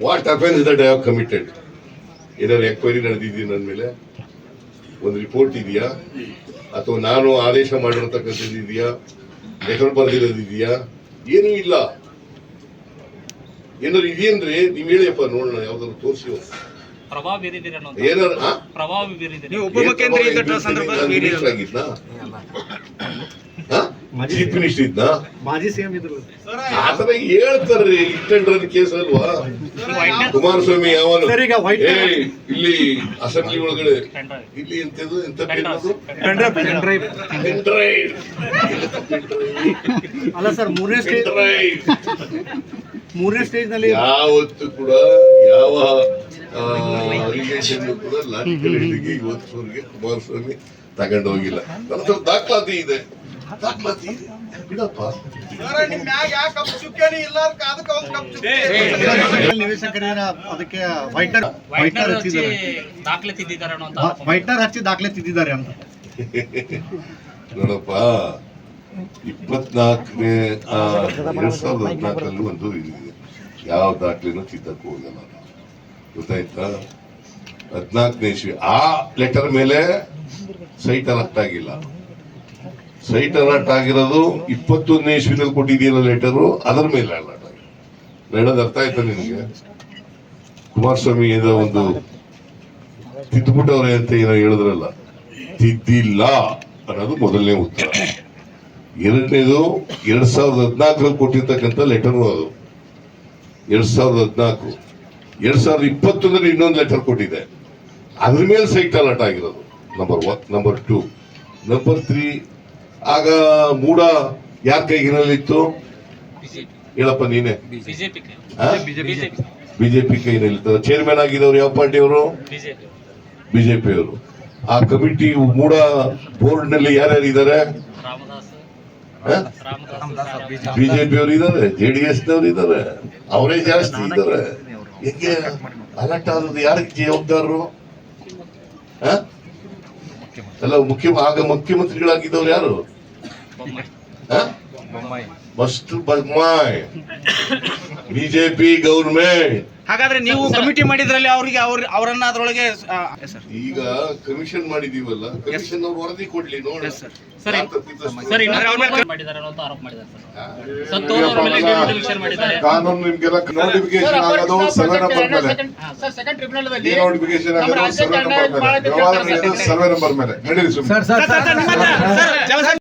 What offence that I have committed ಏನಾದ್ರು enquiry ನಡೆದಿದೆಯಾ ನನ್ನ ಮೇಲೆ? ಒಂದು ರಿಪೋರ್ಟ್ ಇದೆಯಾ? ಅಥವಾ ನಾನು ಆದೇಶ ಮಾಡಿರತಕ್ಕಂಥದ್ದು ಇದೆಯಾ? ಲೆಟರ್ ಬರೆದಿರೋದಿದೆಯಾ ಏನೂ ಇಲ್ಲ. ಏನಾದ್ರು ಇದೆಯಂದ್ರೆ ನೀವು ಹೇಳಿಯಪ್ಪ ನೋಡೋಣ ಯಾವ್ದಾದ್ರು ತೋರಿಸಿ ಏನಾರು ಆ? ಪ್ರಭಾವ ಬೀರಿದಿರಿ ನೀವು ಉಪಮುಖ್ಯಮಂತ್ರಿ ಇದ್ದ ಸಂದರ್ಭದಲ್ಲಿ ಮಿನಿಸ್ಟರ್ ಆಗಿದ್ನಾ ಚೀಫ್ ಮಿನಿಸ್ಟರ್ ಇದ್ನಾ ಮಾಜಿ ಸಿಎಂ ಇದ್ರು ಆತರ ಹೇಳ್ತಾರ್ರಿ ಇಟ್ಟಂಡ್ರನ್ ಕೇಸ್ ಅಲ್ವಾ? ಕುಮಾರಸ್ವಾಮಿ ಯಾವಾಗ? ಸರ್, ಈಗ white- ಇಲ್ಲಿ ಅಸೆಂಬ್ಲಿ ಒಳಗಡೆ. ಇಲ್ಲಿ ಎಂತದು ಎಂತ ಅಲ್ಲ ಸರ್ ಮೂರನೇ ಸ್ಟೇಜ್ ಮೂರನೇ ಸ್ಟೇಜ್ನಲ್ಲಿ ಯಾವತ್ತು ಕೂಡ ಯಾವ ಅಲಿಗೇಷನ್ ಕೂಡ ಲಾಜಿಕಲ್ ಹಿಡಿಗೆ ಇವತ್ತುವರೆಗೆ ಕುಮಾರಸ್ವಾಮಿ ತಗೊಂಡೋಗಿಲ್ಲ ನನ್ನ ಸ್ವಲ್ಪ ದಾಖಲಾತಿ ಇದೆ. ಬಿಡಪ್ಪ ಅದಕ್ಕೆ ವೈಟರ್ ಹಚ್ಚಿ ದಾಖಲೆ ತಿದ್ದಿದ್ದಾರೆ ಅಂತ ಆರೋಪ. ವೈಟರ್ ಹಚ್ಚಿ ದಾಖಲೆ ತಿದ್ದಿದ್ದಾರೆ ಅಂತ ನೋಡಪ್ಪ ಇಪ್ಪತ್ನಾಲ್ಕನೇ ಎರಡ್ ಸಾವಿರದ ಹದಿನಾಲ್ಕರಲ್ಲಿ ಒಂದು ಯಾವ ದಾಖಲೆನೂ ತಿದ್ದಕ್ಕೆ ಹೋಗಲ್ಲ. ಗೊತ್ತಾಯ್ತಾ ಹದಿನಾಲ್ಕನೇ ಇಶ್ವಿ ಆ ಲೆಟರ್ ಮೇಲೆ ಸೈಟ್ ಅರ್ಥ ಆಗಿಲ್ಲ ಸೈಟ್ ಅಲರ್ಟ್ ಆಗಿರೋದು ಇಪ್ಪತ್ತೊಂದನೇ ಇಸ್ವಿನಲ್ಲಿ ಕೊಟ್ಟಿದ್ದೀರ ಲೆಟರು ಅದರ ಮೇಲೆ ಅಲರ್ಟ್ ಆಗಿದೆ. ಹೇಳೋದು ಅರ್ಥ ಆಯ್ತಾ ನಿಮಗೆ? ಕುಮಾರಸ್ವಾಮಿ ಒಂದು ತಿದ್ದುಬಿಟ್ಟವ್ರೆ ಅಂತ ಏನೋ ಹೇಳಿದ್ರಲ್ಲ. ತಿದ್ದಿಲ್ಲ ಅನ್ನೋದು ಮೊದಲನೇ ಉತ್ತರ. ಎರಡನೇದು, ಎರಡ್ ಸಾವಿರದ ಹದಿನಾಲ್ಕರಲ್ಲಿ ಕೊಟ್ಟಿರ್ತಕ್ಕಂಥ ಲೆಟರ್ ಅದು. ಎರಡ್ ಸಾವಿರದ ಹದಿನಾಲ್ಕು. ಎರಡ್ ಸಾವಿರದ ಇಪ್ಪತ್ತೊಂದರಲ್ಲಿ ಇನ್ನೊಂದು ಲೆಟರ್ ಕೊಟ್ಟಿದೆ. ಅದ್ರ ಮೇಲೆ ಸೈಟ್ ಅಲರ್ಟ್ ಆಗಿರೋದು. Number one number two number three ಆಗ ಮೂಡ ಯಾರ ಕೈಗಿನಲ್ಲಿತ್ತು? ಹೇಳಪ್ಪ ನೀನೆ. ಬಿಜೆಪಿ ಕೈನಲ್ಲಿತ್ತು ಚೇರ್ಮನ್ ಆಗಿದವರು ಯಾವ ಪಾರ್ಟಿಯವರು? ಬಿಜೆಪಿ. ಬಿಜೆಪಿಯವರು ಆ ಕಮಿಟಿ ಮೂಡ ಬೋರ್ಡ್ನಲ್ಲಿ ಯಾರ್ಯಾರು ಇದ್ದಾರೆ? ರಾಮದಾಸ್. ಹ? ಜೆ ಬಿಜೆಪಿ ಅವರು ಇದ್ದಾರೆ ಜೆಡಿಎಸ್ ನವರು ಇದ್ದಾರೆ ಅವರೇ ಜಾಸ್ತಿ ಇದ್ದಾರೆ. ಹೆಂಗೆ ಅಲರ್ಟ್ ಆದದ್ದು ಯಾರಿಗೆ ಜವಾಬ್ದಾರರು? ಹ? ಅಲ್ಲ ಮುಖ್ಯ ಆಗ ಮುಖ್ಯಮಂತ್ರಿಗಳಾಗಿದ್ದವ್ರು ಯಾರು? ಮಸ್ಟ್ ಬೊಮ್ಮಾಯಿ ಬಿಜೆಪಿ ಗೌರ್ಮೆಂಟ್ ಹಾಗಾದ್ರೆ ನೀವು ಕಮಿಟಿ ಮಾಡಿದ್ರಲ್ಲಿ ಅವ್ರಿಗೆ ಅವ್ರ ಅವರನ್ನ ಅದ್ರೊಳಗೆ ಆ, ಸರ್ ಈಗ ಕಮಿಷನ್ ಮಾಡಿದೀವಲ್ಲ ಕಮಿಷನ್ ಅವ್ರು ವರದಿ ಕೊಡ್ಲಿ ನೋಡಿ ಸರ್. ಸರ್, ಸರ್ ಇನ್ನೊಂದು ಮಾಡಿದ್ದಾರೆ ಅನ್ನೋ ಅಂತ ಆರೋಪ ಮಾಡಿದ್ದಾರೆ ಸರ್ ಸರ್ ಹೋದವ್ರ ಮೇಲೆ ಸರ್ ಮಾಡಿದ್ದಾರೆ ಕಾನೂನು ನಿಮ್ಗೆಲ್ಲ ನೋಟಿಫಿಕೇಶನ್ ಆಗೋದು ಸರ್ವೆ ನಂಬರ್ ಮೇಲೆ ಸರ್ ಸೆಕೆಂಡ್ ಟ್ರಿಬ್ಯುನಲ್ ಈ ನೋಟಿಫಿಕೇಶನ್ ಆಗೋದು ಸರ್ವೆ ನಂಬರ್ ಮೇಲೆ ವ್ಯವಹಾರ ನಡೆಯೋದು ಸರ್ವೆ ನಂಬರ್ ಮೇಲೆ ನಡೀರಿ ಸುಮ್ಮನೆ ಸರ್ ಸರ್ ಸರ್ ನಿಮ್ಮ ಹತ್ರ- ಸರ್, ಜವಹರ್